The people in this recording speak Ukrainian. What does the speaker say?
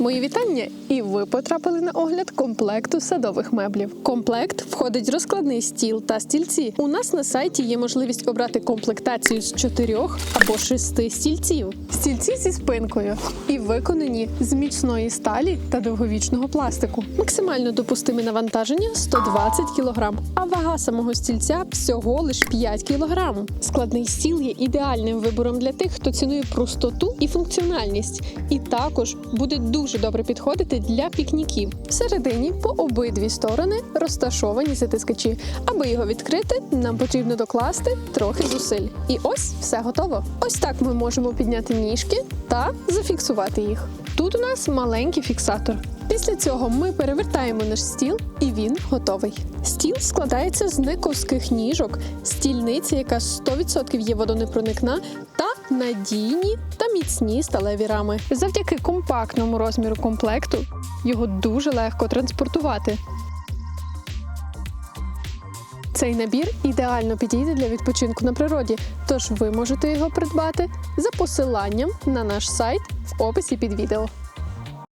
Мої вітання! І ви потрапили на огляд комплекту садових меблів. Комплект входить розкладний стіл та стільці. У нас на сайті є можливість обрати комплектацію з чотирьох або шести стільців. Стільці зі спинкою і виконані з міцної сталі та довговічного пластику. Максимально допустиме навантаження 120 кг, а вага самого стільця всього лиш 5 кг. Складний стіл є ідеальним вибором для тих, хто цінує простоту і функціональність, і також буде дуже добре підходити для пікніків. Всередині по обидві сторони розташовані затискачі. Аби його відкрити, нам потрібно докласти трохи зусиль. І ось все готово. Ось так ми можемо підняти ніжки та зафіксувати їх. Тут у нас маленький фіксатор. Після цього ми перевертаємо наш стіл, і він готовий. Стіл складається з нековських ніжок, стільниці, яка 100% є водонепроникна, та надійні та міцні сталеві рами. Завдяки компактному розміру комплекту його дуже легко транспортувати. Цей набір ідеально підійде для відпочинку на природі, тож ви можете його придбати за посиланням на наш сайт в описі під відео.